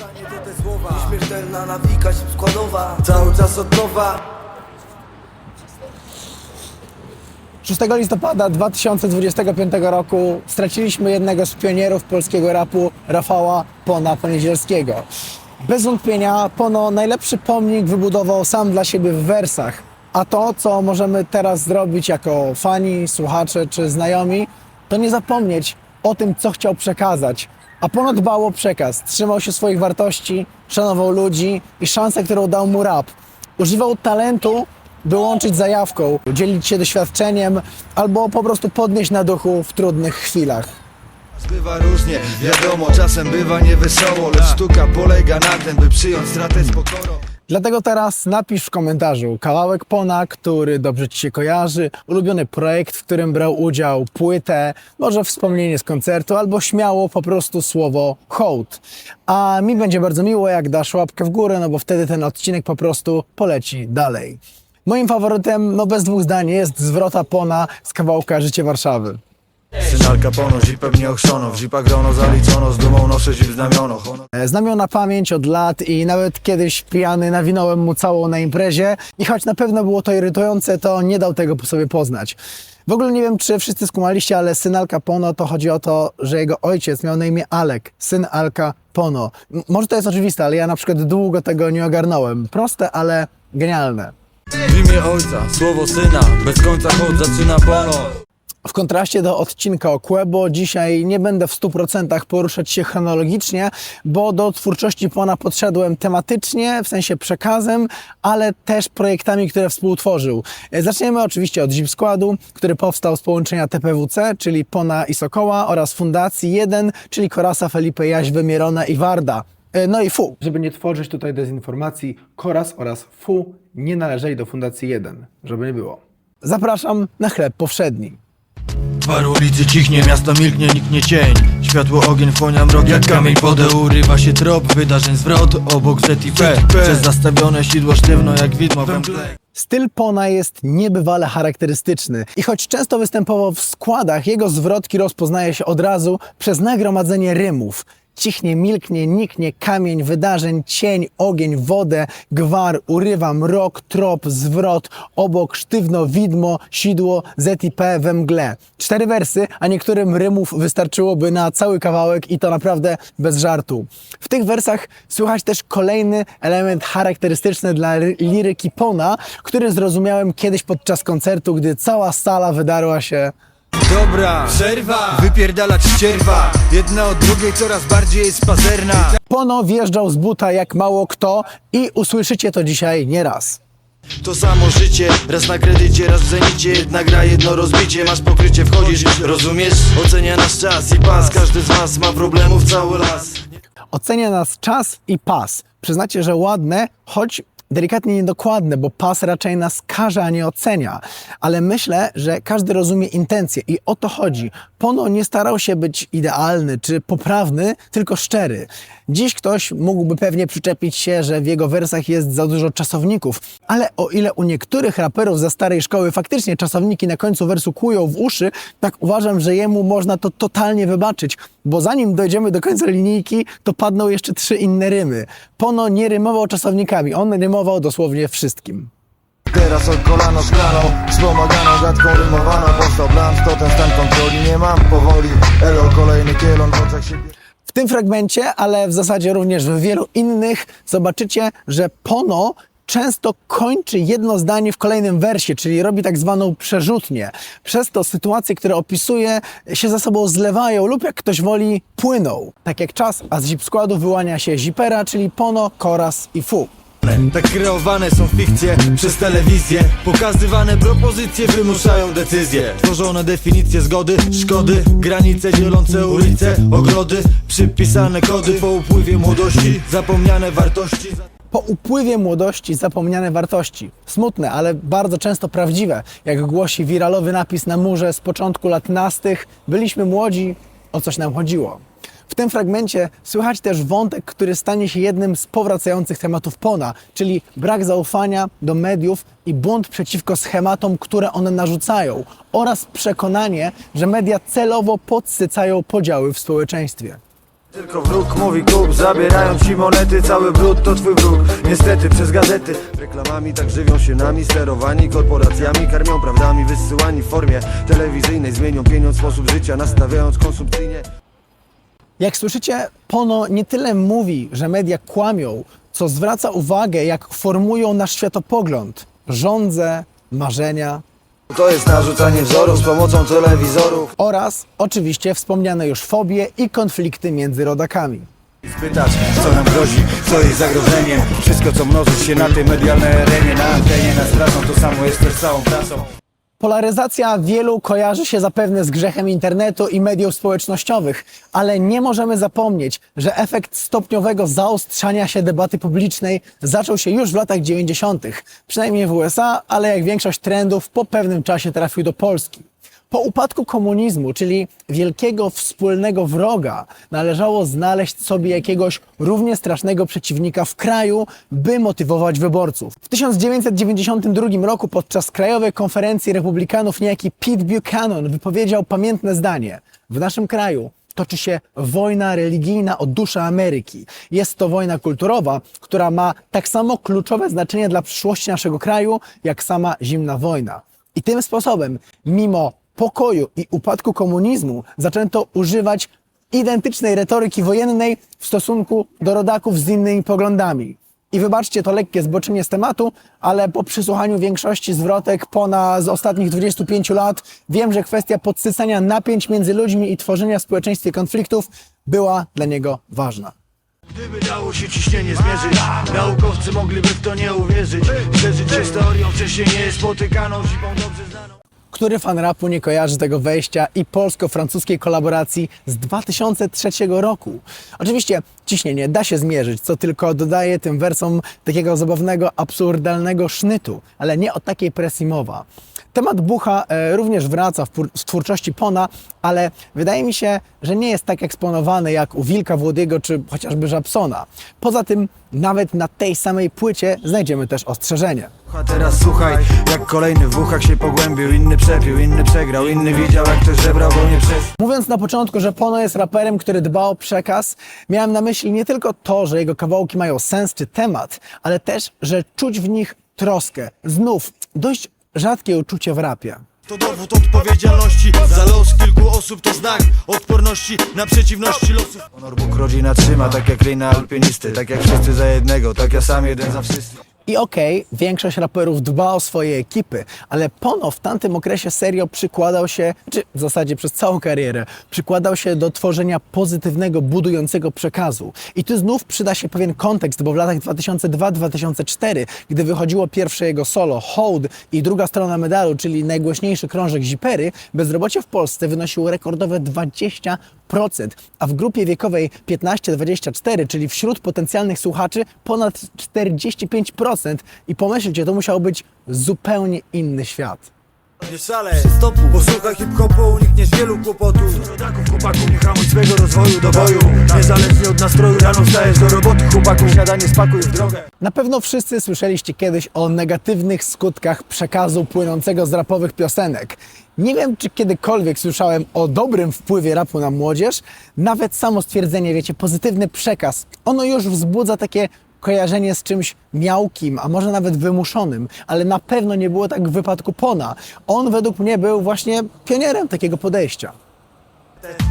To te słowa Nieśmiertelna nawika się składowa Cały czas od nowa 6 listopada 2025 roku straciliśmy jednego z pionierów polskiego rapu, Rafała Pona Poniedzielskiego. Bez wątpienia Pono najlepszy pomnik wybudował sam dla siebie w wersach. A to, co możemy teraz zrobić jako fani, słuchacze czy znajomi, to nie zapomnieć o tym, co chciał przekazać. A Pono dbał o przekaz, trzymał się swoich wartości, szanował ludzi i szansę, którą dał mu rap. Używał talentu, by łączyć zajawką, dzielić się doświadczeniem albo po prostu podnieść na duchu w trudnych chwilach. Bywa różnie, wiadomo, czasem bywa niewesoło Lecz sztuka polega na tym, by przyjąć stratę z pokorą Dlatego teraz napisz w komentarzu kawałek Pona, który dobrze Ci się kojarzy, ulubiony projekt, w którym brał udział, płytę, może wspomnienie z koncertu, albo śmiało po prostu słowo hołd. A mi będzie bardzo miło, jak dasz łapkę w górę, no bo wtedy ten odcinek po prostu poleci dalej. Moim faworytem, no bez dwóch zdań, jest zwrota Pona z kawałka Życie Warszawy. Syn Al Capono, zipem nie ochrzono W zipach grono zaliczono, z dumą noszę zip znamiono E, Znam ją na pamięć od lat i nawet kiedyś pijany nawinąłem mu całą na imprezie i choć na pewno było to irytujące, to nie dał tego po sobie poznać. W ogóle nie wiem, czy wszyscy skumaliście, ale syn Al Capono to chodzi o to, że jego ojciec miał na imię Alek, syn Al Capono. M- Może to jest oczywiste, ale ja na przykład długo tego nie ogarnąłem. Proste, ale genialne. W imię ojca, słowo syna, bez końca chod zaczyna pono. W kontraście do odcinka o Quebo, dzisiaj nie będę w 100% poruszać się chronologicznie, bo do twórczości Pona podszedłem tematycznie, w sensie przekazem, ale też projektami, które współtworzył. E, Zaczniemy oczywiście od Zip Składu, który powstał z połączenia TPWC, czyli Pona i Sokoła oraz Fundacji 1, czyli Korasa, Felipe, Jaźwy, Mierona i Warda. E, No i FU. Żeby nie tworzyć tutaj dezinformacji, Koras oraz FU nie należeli do Fundacji 1, żeby nie było. Zapraszam na chleb powszedni. Twar ulicy cichnie, miasto milknie, niknie cień. Światło, ogień, wchłonia mrok Jak kamień podeł, urywa się trop Wydarzeń zwrot, obok ZIP Przez zastawione sidło sztywno jak widmo we mgle. Styl Pona jest niebywale charakterystyczny i choć często występował w składach, jego zwrotki rozpoznaje się od razu przez nagromadzenie rymów. Cichnie, milknie, niknie, kamień, wydarzeń, cień, ogień, wodę, gwar, urywa, mrok, trop, zwrot, obok, sztywno, widmo, sidło, ZIP we mgle. Cztery wersy, a niektórym rymów wystarczyłoby na cały kawałek i to naprawdę bez żartu. W tych wersach słychać też kolejny element charakterystyczny dla ry- liryki Pona, który zrozumiałem kiedyś podczas koncertu, gdy cała sala wydarła się Dobra, przerwa. Wypierdalać ścierwa Jedna od drugiej coraz bardziej jest pazerna. Pono wjeżdżał z buta jak mało kto i usłyszycie to dzisiaj nieraz. To samo życie, raz na kredycie, raz w zenicie. Jedna gra, jedno rozbicie, masz pokrycie, wchodzisz, rozumiesz? Ocenia nasz czas i pas, każdy z was ma problemów cały las. Ocenia nas czas i pas. Przyznacie, że ładne, choć delikatnie niedokładne, bo pas raczej nas każe, a nie ocenia. Ale myślę, że każdy rozumie intencje i o to chodzi. Pono nie starał się być idealny czy poprawny, tylko szczery. Dziś ktoś mógłby pewnie przyczepić się, że w jego wersach jest za dużo czasowników, ale o ile u niektórych raperów ze starej szkoły faktycznie czasowniki na końcu wersu kłują w uszy, tak uważam, że jemu można to totalnie wybaczyć, bo zanim dojdziemy do końca linijki, to padną jeszcze trzy inne rymy. Pono nie rymował czasownikami, on rymował dosłownie wszystkim. Teraz od kolano szklaną Wspomaganą gadką rymowaną Powstał to ten stan kontroli Nie mam powoli Elo, kolejny kielon w oczach się W tym fragmencie, ale w zasadzie również w wielu innych, zobaczycie, że Pono często kończy jedno zdanie w kolejnym wersie, czyli robi tak zwaną przerzutnię. Przez to sytuacje, które opisuje, się ze sobą zlewają lub jak ktoś woli, płyną. Tak jak czas, a z zip składu wyłania się zipera, czyli Pono, Koras i Fu. Tak kreowane są fikcje przez telewizję Pokazywane propozycje wymuszają decyzje Tworzone definicje zgody, szkody Granice dzielące ulice, ogrody Przypisane kody po upływie młodości Zapomniane wartości Po upływie młodości zapomniane wartości. Smutne, ale bardzo często prawdziwe. Jak głosi wiralowy napis na murze z początku lat nastych, byliśmy młodzi, o coś nam chodziło. W tym fragmencie słychać też wątek, który stanie się jednym z powracających tematów Pona, czyli brak zaufania do mediów i bunt przeciwko schematom, które one narzucają, oraz przekonanie, że media celowo podsycają podziały w społeczeństwie. Tylko wróg mówi kup, zabierają ci monety Cały brud to twój wróg, niestety przez gazety. Reklamami tak żywią się nami Sterowani korporacjami, karmią prawdami Wysyłani w formie telewizyjnej Zmienią pieniądz, sposób życia, nastawiając konsumpcyjnie Jak słyszycie, Pono nie tyle mówi, że media kłamią, co zwraca uwagę, jak formują nasz światopogląd, żądze, marzenia. To jest narzucanie wzorów z pomocą telewizorów. Oraz oczywiście wspomniane już fobie i konflikty między rodakami. Spytać, co nam grozi, co jest zagrożeniem Wszystko, co mnoży się na tej medialnej arenie Na antenie nas drażą, to samo jest też całą prasą Polaryzacja wielu kojarzy się zapewne z grzechem internetu i mediów społecznościowych, ale nie możemy zapomnieć, że efekt stopniowego zaostrzania się debaty publicznej zaczął się już w latach 90., przynajmniej w USA, ale jak większość trendów po pewnym czasie trafił do Polski. Po upadku komunizmu, czyli wielkiego wspólnego wroga, należało znaleźć sobie jakiegoś równie strasznego przeciwnika w kraju, by motywować wyborców. W 1992 roku podczas Krajowej Konferencji Republikanów niejaki Pete Buchanan wypowiedział pamiętne zdanie: W naszym kraju toczy się wojna religijna o duszę Ameryki. Jest to wojna kulturowa, która ma tak samo kluczowe znaczenie dla przyszłości naszego kraju, jak sama zimna wojna. I tym sposobem, mimo pokoju i upadku komunizmu, zaczęto używać identycznej retoryki wojennej w stosunku do rodaków z innymi poglądami. I wybaczcie to lekkie zboczenie z tematu, ale po przysłuchaniu większości zwrotek Pona z ostatnich 25 lat wiem, że kwestia podsycania napięć między ludźmi i tworzenia w społeczeństwie konfliktów była dla niego ważna. Gdyby dało się ciśnienie zmierzyć Naukowcy mogliby w to nie uwierzyć Zderzyć się z teorią wcześniej nie spotykaną Zimą dobrze znaną Który fan rapu nie kojarzy tego wejścia i polsko-francuskiej kolaboracji z 2003 roku? Oczywiście ciśnienie da się zmierzyć, co tylko dodaje tym wersom takiego zabawnego, absurdalnego sznytu, ale nie o takiej presji mowa. Temat bucha e, również wraca w, twórczości Pona, ale wydaje mi się, że nie jest tak eksponowany jak u Wilka Włodyego czy chociażby Żabsona. Poza tym nawet na tej samej płycie znajdziemy też ostrzeżenie. A teraz słuchaj, jak kolejny w uchach się pogłębił Inny przepił, inny przegrał, inny widział jak ktoś żebrał, bo nie przez Mówiąc na początku, że Pono jest raperem, który dba o przekaz, miałem na myśli nie tylko to, że jego kawałki mają sens czy temat, ale też, że czuć w nich troskę. Znów, dość rzadkie uczucie w rapie. To dowód odpowiedzialności. Za los kilku osób to znak odporności Na przeciwności losów. Honor Bóg rodzina trzyma, tak jak ryj na alpinisty Tak jak wszyscy za jednego, tak ja sam jeden za wszystkich I okej, większość raperów dba o swoje ekipy, ale Pono w tamtym okresie serio przykładał się, czy w zasadzie przez całą karierę, przykładał się do tworzenia pozytywnego, budującego przekazu. I tu znów przyda się pewien kontekst, bo w latach 2002-2004, gdy wychodziło pierwsze jego solo, Hold i druga strona medalu, czyli najgłośniejszy krążek Zipery, bezrobocie w Polsce wynosiło rekordowe 20%, a w grupie wiekowej 15-24, czyli wśród potencjalnych słuchaczy ponad 45%. I pomyślcie, to musiał być zupełnie inny świat. Nie szale, posłuchaj hip-hopu, unikniesz wielu kłopotów Rodaków, chłopaków, nie hamuj swego rozwoju do boju Niezależnie od nastroju, rano wstajesz do roboty Chłopaków, śniadanie spakuj w drogę Na pewno wszyscy słyszeliście kiedyś o negatywnych skutkach przekazu płynącego z rapowych piosenek. Nie wiem, czy kiedykolwiek słyszałem o dobrym wpływie rapu na młodzież. Nawet samo stwierdzenie, wiecie, pozytywny przekaz, ono już wzbudza takie kojarzenie z czymś miałkim, a może nawet wymuszonym, ale na pewno nie było tak w wypadku Pona. On według mnie był właśnie pionierem takiego podejścia.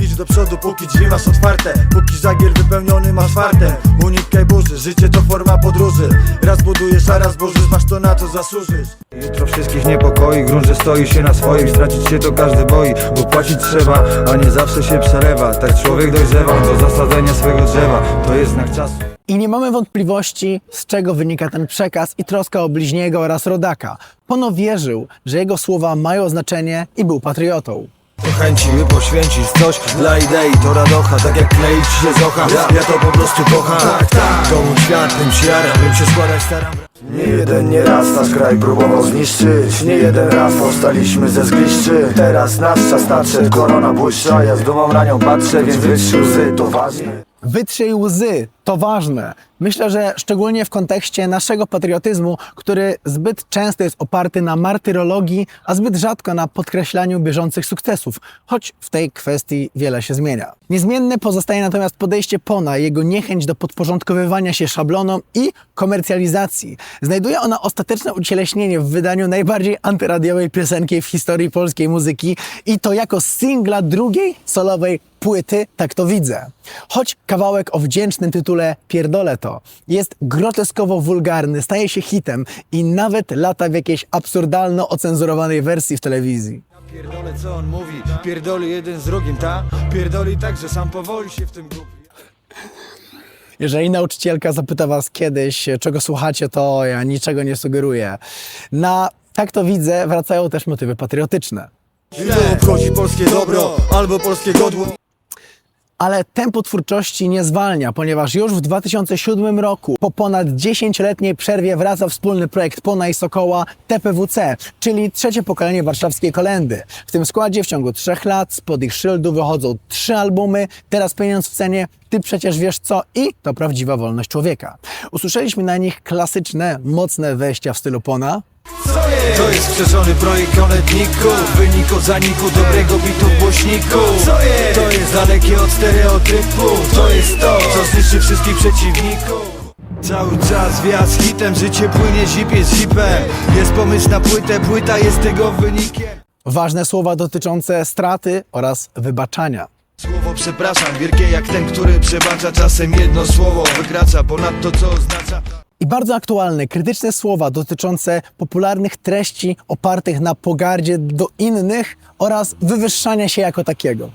Idź do przodu, póki drzwi masz otwarte. Póki żagiel wypełniony masz fartem Unikaj burzy, życie to forma podróży. Raz budujesz, a raz burzysz, masz to na co zasłużysz. Jutro wszystkich niepokoi, grunt, że stoi się na swoim. Stracić się to każdy boi, bo płacić trzeba A nie zawsze się przelewa, tak człowiek dojrzewa Do zasadzenia swego drzewa, to jest znak czasu. I nie mamy wątpliwości, z czego wynika ten przekaz i troska o bliźniego oraz rodaka. Pono wierzył, że jego słowa mają znaczenie i był patriotą. Chęci, by poświęcić coś dla idei. To radocha, tak jak kleić się z ocha Ja to po prostu kocham. Tak, tak. Komu świat, tym się jaram, bym się składać staram. Nie jeden, nie raz nasz kraj próbował zniszczyć. Nie jeden raz powstaliśmy ze zgliszczy. Teraz nasz czas nadszedł, korona błyszcza. Ja z dumą na nią patrzę, więc wytrzy łzy, to ważne Wytrzyj łzy, to ważne. Myślę, że szczególnie w kontekście naszego patriotyzmu, który zbyt często jest oparty na martyrologii, a zbyt rzadko na podkreślaniu bieżących sukcesów, choć w tej kwestii wiele się zmienia. Niezmienne pozostaje natomiast podejście Pona, jego niechęć do podporządkowywania się szablonom i komercjalizacji. Znajduje ona ostateczne ucieleśnienie w wydaniu najbardziej antyradiowej piosenki w historii polskiej muzyki i to jako singla drugiej solowej płyty, tak to widzę. Choć kawałek o wdzięcznym tytule Pierdolę to jest groteskowo wulgarny, staje się hitem i nawet lata w jakiejś absurdalno ocenzurowanej wersji w telewizji. Pierdolę co on mówi, pierdoli jeden z drugim, ta? Pierdoli tak, że sam powoli się w tym gubi Jeżeli nauczycielka zapyta was kiedyś, czego słuchacie, to ja niczego nie sugeruję. Na tak to widzę, wracają też motywy patriotyczne. Ile obchodzi polskie dobro, albo polskie godło Ale tempo twórczości nie zwalnia, ponieważ już w 2007 roku, po ponad 10-letniej przerwie, wraca wspólny projekt Pona i Sokoła TPWC, czyli trzecie pokolenie warszawskiej kolendy. W tym składzie w ciągu trzech lat spod ich szyldu wychodzą trzy albumy, teraz pieniądz w cenie, ty przecież wiesz co i to prawdziwa wolność człowieka. Usłyszeliśmy na nich klasyczne, mocne wejścia w stylu Pona, To jest skrzeszony projekt konetników Wynik od zaniku dobrego bitu w głośniku. To jest dalekie od stereotypu To jest to, co zniszczy wszystkich przeciwników. Cały czas wjazd hitem, życie płynie, zip jest zipem. Jest pomysł na płytę, płyta jest tego wynikiem. Ważne słowa dotyczące straty oraz wybaczania. Słowo przepraszam, wielkie jak ten, który przebacza Czasem jedno słowo. Wykracza ponad to, co oznacza I bardzo aktualne, krytyczne słowa dotyczące popularnych treści opartych na pogardzie do innych oraz wywyższania się jako takiego.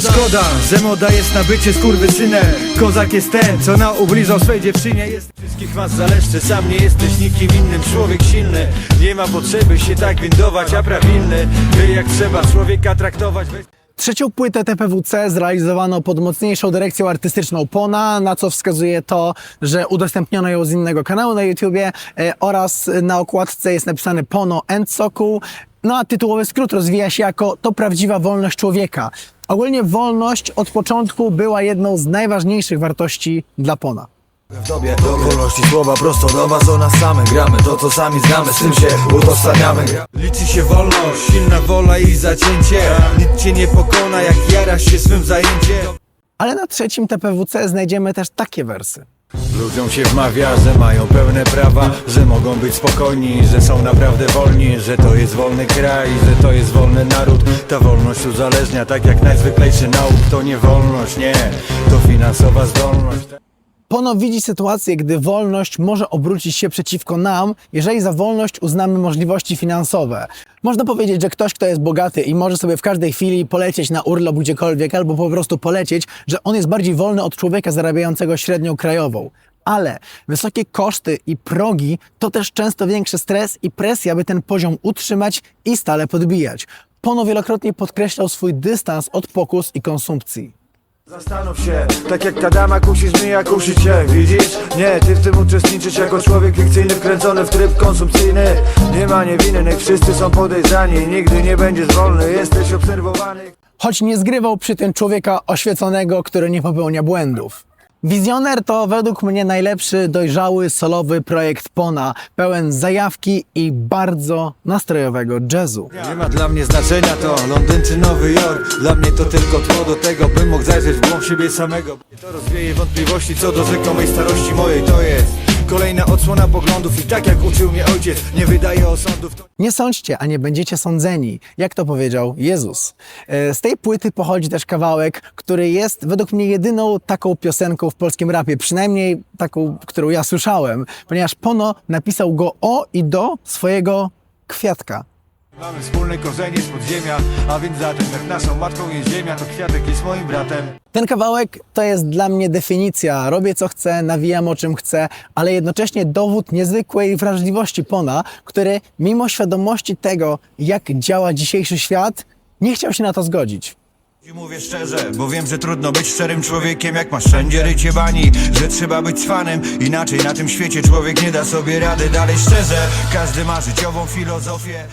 Szkoda, że moda jest na bycie skurwysynem. Kozak jest ten, co na ubliżał swej dziewczynie. Jest Wszystkich was zaleszcze, sam nie jesteś nikim innym. Człowiek silny, nie ma potrzeby się tak windować A prawilny, wie jak trzeba człowieka traktować Weź- Trzecią płytę TPWC zrealizowano pod mocniejszą dyrekcją artystyczną Pona, na co wskazuje to, że udostępniono ją z innego kanału na YouTubie e, oraz na okładce jest napisane Pono and Sokół. No a tytułowy skrót rozwija się jako to prawdziwa wolność człowieka. Ogólnie wolność od początku była jedną z najważniejszych wartości dla Pona. W dobie do wolności słowa prosto do was o nas samych Gramy. To co sami znamy, z tym się utożsamiamy. Liczy się wolność, silna wola i zacięcie. Nic cię nie pokona, jak jarasz się swym zajęciem. Ale na trzecim TPWC znajdziemy też takie wersy. Ludziom się wmawia, że mają pełne prawa Że mogą być spokojni, że są naprawdę wolni Że to jest wolny kraj, że to jest wolny naród. Ta wolność uzależnia, tak jak najzwyklejszy nauk To nie wolność, nie, to finansowa zdolność Pono widzi sytuację, gdy wolność może obrócić się przeciwko nam, jeżeli za wolność uznamy możliwości finansowe. Można powiedzieć, że ktoś, kto jest bogaty i może sobie w każdej chwili polecieć na urlop gdziekolwiek, albo po prostu polecieć, że on jest bardziej wolny od człowieka zarabiającego średnią krajową. Ale wysokie koszty i progi to też często większy stres i presja, by ten poziom utrzymać i stale podbijać. Pono wielokrotnie podkreślał swój dystans od pokus i konsumpcji. Zastanów się, tak jak Kadama kusisz jak cię, widzisz? Nie, ty w tym uczestniczysz jako człowiek fikcyjny wkręcony w tryb konsumpcyjny Nie ma niewinnych, wszyscy są podejrzani, nigdy nie będziesz wolny, jesteś obserwowany choć nie zgrywał przy tym człowieka oświeconego, który nie popełnia błędów. Wizjoner to według mnie najlepszy, dojrzały, solowy projekt Pona, pełen zajawki i bardzo nastrojowego jazzu. Nie ma dla mnie znaczenia to Londyn czy Nowy Jork. Dla mnie to tylko tło do tego, bym mógł zajrzeć w głąb siebie samego. To rozwieje wątpliwości co do rzekomej starości mojej. To jest kolejna odsłona poglądów I tak jak uczył mnie ojciec, nie wydaje osądów to... Nie sądźcie, a nie będziecie sądzeni, jak to powiedział Jezus. E, Z tej płyty pochodzi też kawałek, który jest według mnie jedyną taką piosenką w polskim rapie, przynajmniej taką, którą ja słyszałem, ponieważ Pono napisał go o i do swojego kwiatka. Mamy wspólne korzenie z podziemia, a więc zatem jak naszą matką jest ziemia, to kwiatek jest moim bratem Ten kawałek to jest dla mnie definicja. Robię co chcę, nawijam o czym chcę, ale jednocześnie dowód niezwykłej wrażliwości Pona, który mimo świadomości tego, jak działa dzisiejszy świat, nie chciał się na to zgodzić. I Mówię szczerze, bo wiem, że trudno być szczerym człowiekiem Jak masz wszędzie rycie bani, że trzeba być fanem Inaczej na tym świecie człowiek nie da sobie rady Dalej szczerze, każdy ma życiową filozofię.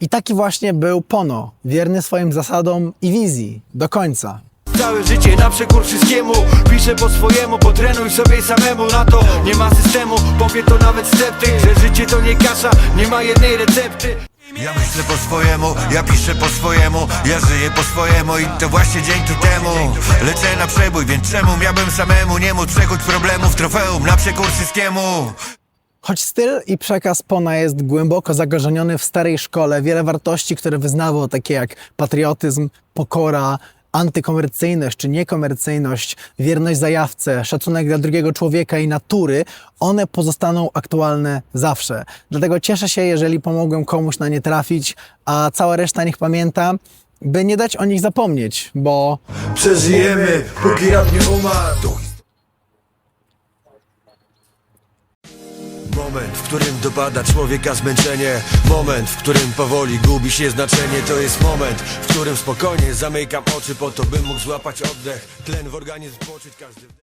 I taki właśnie był Pono, wierny swoim zasadom i wizji. Do końca. całe życie na przekór wszystkiemu. Piszę po swojemu, potrenuj sobie samemu. Na to nie ma systemu, powie to nawet sceptyk Że życie to nie kasza, nie ma jednej recepty. Ja myślę po swojemu, ja piszę po swojemu. Ja żyję po swojemu i to właśnie dzięki temu. Lecę na przebój, więc czemu miałbym samemu Nie móc przekuć problemów? Trofeum na przekór wszystkiemu Choć styl i przekaz Pona jest głęboko zakorzeniony w starej szkole, wiele wartości, które wyznawał, takie jak patriotyzm, pokora, antykomercyjność czy niekomercyjność, wierność zajawce, szacunek dla drugiego człowieka i natury, one pozostaną aktualne zawsze. Dlatego cieszę się, jeżeli pomogłem komuś na nie trafić, a cała reszta niech pamięta, by nie dać o nich zapomnieć, bo Przeżyjemy, póki rap nie umarł Moment, w którym dopada człowieka zmęczenie. Moment, w którym powoli gubi się znaczenie. To jest moment, w którym spokojnie zamykam oczy Po to, bym mógł złapać oddech. Tlen w organizm poczuć każdy